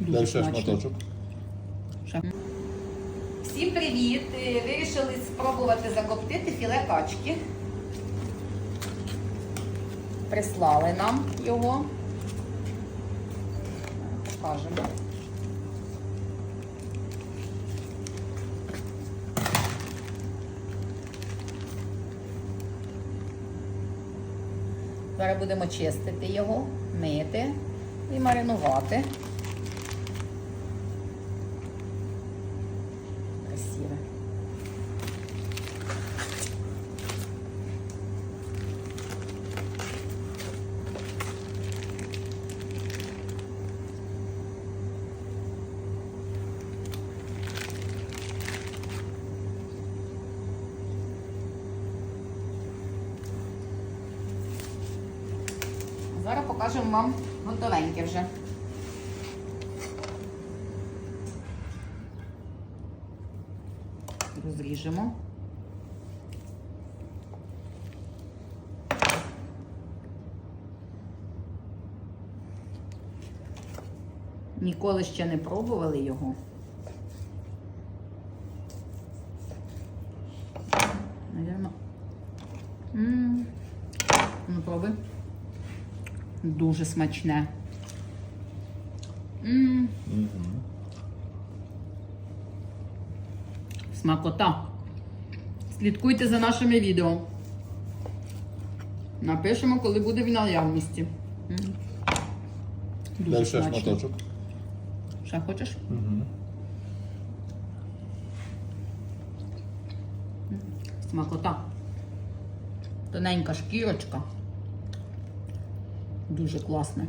Дуже смачно. шматочок. Ще. Всім привіт! Вирішили спробувати закоптити філе качки. Прислали нам його. Покажемо. Зараз будемо чистити його, мити і маринувати. Красиве. Зараз покажемо вам готовеньке вже. Розріжемо. Ніколи ще не пробували його. Наверно. М. Ну, пробуй. Дуже смачне. М. Смакота. Слідкуйте за нашими відео. Напишемо, коли буде в наявності. М. Дуже Далі ще смачно. шматочок. Ще хочеш? Угу. Смакота. Тоненька шкірочка. Дуже класне.